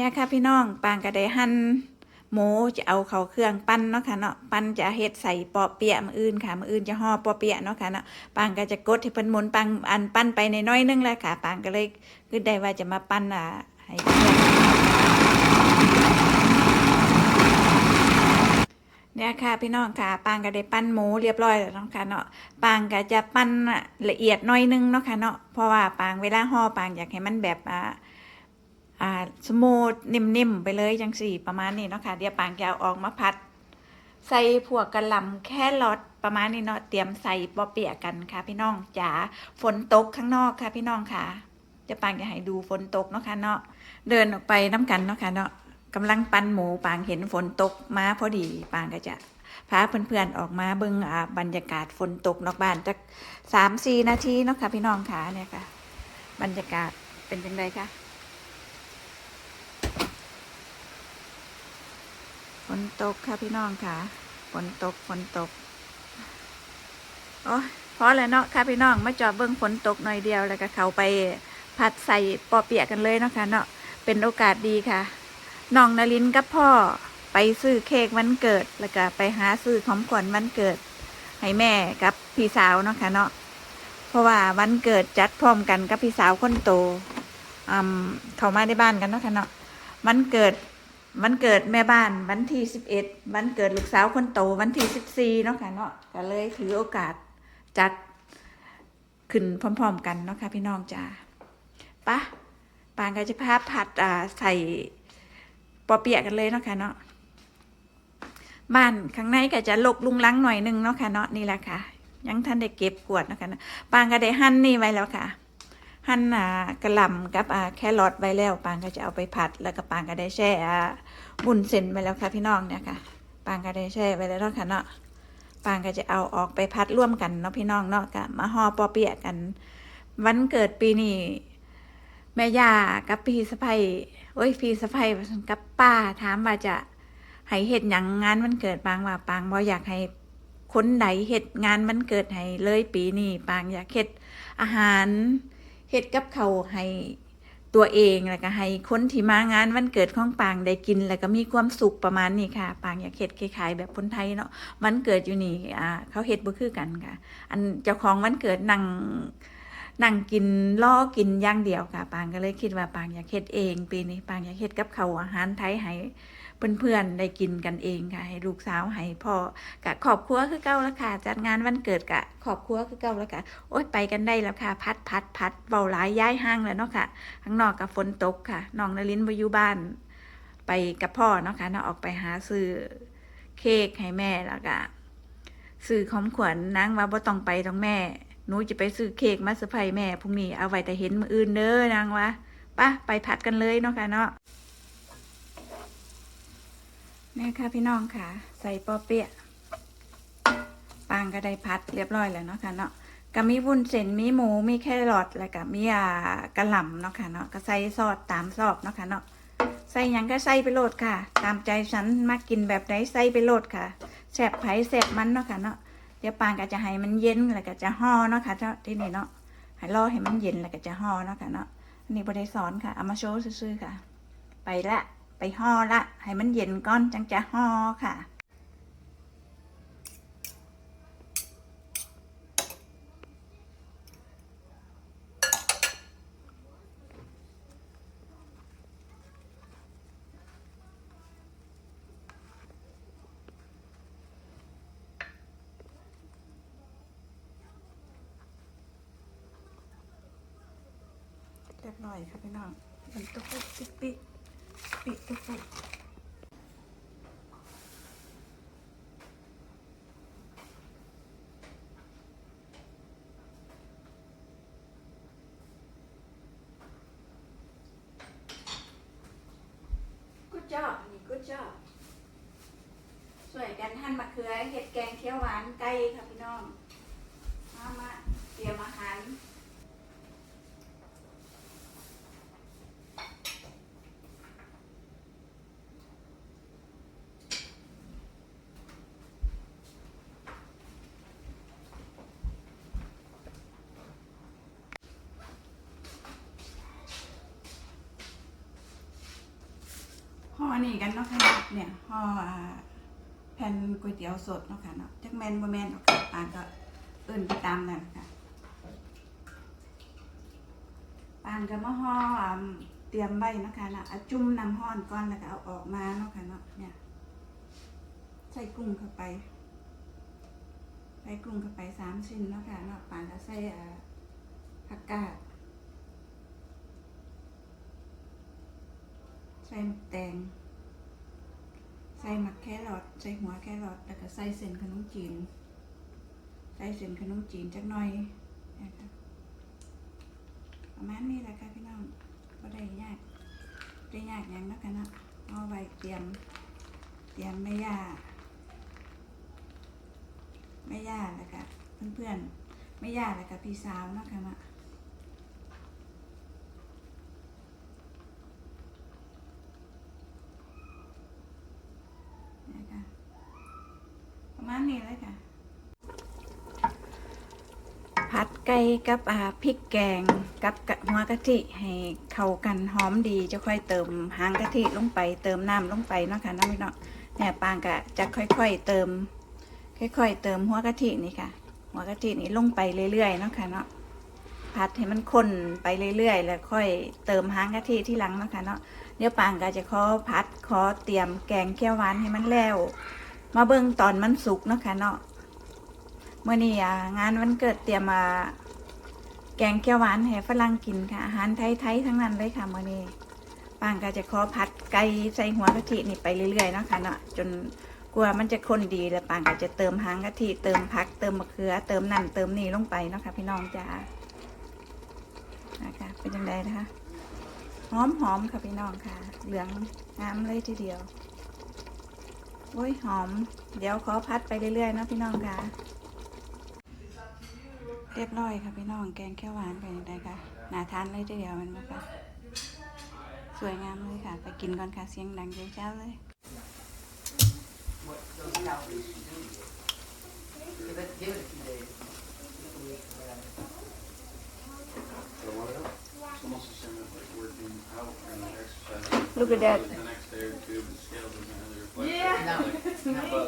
เนี่ยค่ะพี่น้องปางก็ได้หั่นหมูจะเอาเขาเครื่องปั้นเนาะค่ะเนาะปั้นจะเฮ็ดใส่ปอเปียะมืออื่นค่ะมืออื่นจะห่อปอเปียะเนาะค่ะเนาะปางก็จะกดให้เพิ่นหมุนปังอันปั้นไปในน้อยนึงแหละค่ะปางก็เลยคิดได้ว่าจะมาปั้นอ่าให้เพื่อนเนี่ยค่ะพี่น้องค่ะปางก็ได้ปั้นหมูเรียบร้อยแล้วเนาะค่ะเนาะปางก็จะปั้นละเอียดน้อยนึงเนาะค่ะเนาะเพราะว่าปางเวลาห่อปางอยากให้มันแบบอ่า อ่าสมูทนิ่มๆไปเลยจังสี่ประมาณนี้เนาะค่ะเดี๋ยวปางจะเอาออกมาพัด ใส่พวกกระลำแค่รอดประมาณนี้เนาะเตรียมใส่ปอเปียกกันค่ะ พี่น้องจ๋าฝนตกข้างนอกค่ะ พี่น้องค่ะเดี๋ยวปางจะให้ดูฝนตกเนาะค่ะเนาะเดินออกไปน้ำกันเนาะค่ะเนาะกำลังปั้นหมูปางเห็นฝนตกมาพอดีปางก็จะพาเพื่อนๆออกมาเบิ่งอ่าบรรยากาศฝนตกนอกบ้านจักสามสี่นาทีเนาะค่ะพี่น้องค่ะเนี่ยค่ะ บรรยากาศเป็นยังไงคะ นตกค่ะพี่น้องค่ะฝนตกฝนตกโอ้พอแล้วเนาะค่ะพี่น้องมาจอบเบิ้งฝนตกหน่อยเดียวแล้วก็เขาไปผัดใส่ปอเปียกกันเลยเนาะค่ะเนาะเป็นโอกาสดีค่ะน้องนลินกับพ่อไปซื้อเค้กวันเกิด แล้วก็ไปหาซื้อของขวัญวันเกิด ให้แม่กับพี่สาวเนาะค่ะเนาะเพราะว่าวันเกิดจัดพร้อมกันกับพี่สาวคนโตอืมเขามาในบ้านกันเนาะค่ะเนาะวันเกิด วันเกิดแม่บ้านวันที่สิบเอ็ดวันเกิดลูกสาวคนโตวันที่สิบสี่เนาะค่ะเนาะก็เลยถือโอกาสจัดขึ้นพร้อม ๆ กันเนาะค่ะพี่น้องจ้าปะปางก็จะพาผัดอ่าใส่ปอเปียกันเลยเนาะค่ะเนาะบ้านข้างในก็จะลกลุงลังหน่อยหนึงเนาะค่ะเนาะนี่แหละค่ะ ยังท่านได้เก็บกวดเนาะค่ะเนาะปางก็ได้หั่นนี่ไว้แล้วค่ะ หั่นอ่ากระหล่ำกับอ่าแครอทไว้แล้วปางก็จะเอาไปผัด แล้วก็ปางก็ได้แช่อ่าบุ่นเส้นไว้แล้วค่ะพี่น้องเนี่ยค่ะ ปางก็ได้แช่ไว้แล้วเนาะค่ะเนาะปางก็จะเอาออกไปพัดร่วมกันเนาะพี่น้องเนาะก็มาห่อปอเปียะกัน วันเกิดปีนี้แม่ย่ากับพี่สะใภ้โอ้ยพี่สะใภ้กับป้าถามว่าจะให้เฮ็ดหยังงานวันเกิดปางว่าปางบ่อยากให้คนใดเฮ็ดงานวันเกิดให้เลยปีนี้ปางอยากเฮ็ดอาหาร เฮ็ดกับเขาให้ตัวเองแล้วก็ให้คนที่มางานวันเกิดของปางได้กิน แล้วก็มีความสุขประมาณนี้ค่ะ ปางอยากเฮ็ดคล้ายๆแบบคนไทยเนาะวันเกิดอยู่นี่อ่าเขาเฮ็ดบ่คือกันค่ะ อันเจ้าของวันเกิดนั่ง นั่งกินล่อกินย่างเดียวค่ะ ปางก็เลยคิดว่าปางอยากเฮ็ดเอง ปีนี้ปางอยากเฮ็ดกับเขาอาหารไทยให้เพื่อนๆได้กินกันเองค่ะ ให้ลูกสาวให้พ่อกะครอบครัวคือเก่าแล้วค่ะจัดงานวันเกิดกะครอบครัวคือเก่าแล้วค่ะโอ๊ยไปกันได้แล้วค่ะพัดพัดพัดเบาหลายย้ายห้างแล้วเนาะค่ะข้างนอกกับฝนตกค่ะน้องนลินวอยู่บ้าน ไปกับพ่อเนาะค่ะเนาะออกไปหาซื้อเค้กให้แม่แล้วก็ซื้อของขวัญนางว่าบ่ต้องไปต้องแม่ หนูจะไปซื้อเค้กมาเซอร์ไพรส์แม่พรุ่งนี้เอาไว้แต่เห็นมืออื่นเด้อนางว่าปะไปพัดกันเลยเนาะค่ะเนาะนี่ค่ะพี่น้องค่ะ ใส่ปอเปี๊ยะปางก็ได้พัดเรียบร้อยแล้วเนาะค่ะเนาะก็มีวุ้นเส้นมีหมูมีแครอทแล้วก็มีอ่ากระหล่ำเนาะค่ะเนาะก็ใส่ซอสตามซอบเนาะค่ะเนาะใส่ยังก็ใส่ไปโลดค่ะ ตามใจฉันมากินแบบไหนใส่ไปโลดค่ะแซ่บไผ่แซ่บมันเนาะค่ะเนาะ เดี๋ยวปางก็จะให้มันเย็นแล้วก็จะห่อเนาะค่ะเจ้าที่นี่เนาะให้รอให้มันเย็นแล้วก็จะห่อเนาะค่ะเนาะอันนี้บริสอนค่ะเอามาโชว์ซื่อๆค่ะ ไปละไปห่อละให้มันเย็นก่อนจังจะห่อค่ะ เรียบร้อยค่ะพี่น้องมันตุ๊กปุ๊กปิ๊กปิ๊กปิ๊กตุ๊กปุ๊กจอบนี่กูจอบสวยกันหั่นมะเขือเห็ดแกงเขียวหวานไก่ค่ะพี่น้อง มามาเตรียมอาหาร น อันนี้กันเนาะค่ะเนี่ยห่อแผ่นก๋วยเตี๋ยวสดเนาะค่ะเนาะจักแมนบ่แมนเนาะค่ะปานก็เอื่นไปตามนั่นค่ะปานก็มาห่อเตรียมไว้เนาะค่ะเนาะอจุ่มน้ำห้อนก่อนแล้วก็เอาออกมาเนาะค่ะเนาะเนี่ยใส่กุ้งเข้าไปใส่กุ้งเข้าไปสามชิ้นเนาะค่ะเนาะปานก็ใส่อาผักกาดใส่แตง ใส่หมักแครอทใส่หัวแครอทแล้วก็ใส่เส้นขนมจีน ใส่เส้นขนมจีนจักหน่อยนะคะประมาณนี้แหละค่ะพี่น้องก็ได้ยากได้ยากหยังนะคะเนาะเอาไว้เตรียมเตรียมไม่ยากไม่ยากแล้วก็เพื่อนๆไม่ยากแล้วก็พี่สาวนะคะเนาะประมาณนี้เลยค่ะ ผัดไก่กับอาพริกแกงกับกะหัวกะทิให้เข้ากันหอมดีจะค่อยเติมหางกะทิลงไป เติมน้ำลงไปเนาะค่ะน้องพี่น้องเนี่ยปางกะจะค่อยๆเติม ค่อยๆ เติมหัวกะทินี่ค่ะ หัวกะทินี่ลงไปเรื่อยๆเนาะค่ะเนาะผัดให้มันข้นไปเรื่อยๆ แล้วค่อยเติมหางกะทิที่หลังเนาะค่ะเนาะเดี๋ยวปางก็จะขอพัดขอเตรียมแกงเขียวหวานให้มันแล้ว มาเบิ่งตอนมันสุกเนาะค่ะเนาะ เมื่อนี้งานวันเกิดเตรียมมาแกงเขียวหวานให้ฝรั่งกินค่ะ อาหารไทยๆทั้งนั้นเลยค่ะเมื่อนี้ปางก็จะขอพัดไก่ใส่หัวกะทินี่ไปเรื่อยๆเนาะค่ะเนาะจนกลัวมันจะข้นดีแล้วปางก็จะเติมหางกะทิเติมผัก เติมมะเขือ เติมนั่นเติมนี่ลงไปเนาะค่ะพี่น้องจ้านะคะเป็นยังไงนะคะหอมหอมค่ะพี่น้องค่ะ เหลืองงามเลยทีเดียวโอ้ยหอม เดี๋ยวขอพัดไปเรื่อยๆเนาะพี่น้องค่ะ เรียบร้อยค่ะพี่น้องแกงแค่หวานเป็นยังไงคะหนาทานเลยทีเดียวมันมาค่ะสวยงามเลยค่ะ ไปกินก่อนค่ะเสียงดังเจ้าเลยลูกกระเด็ด Yeah.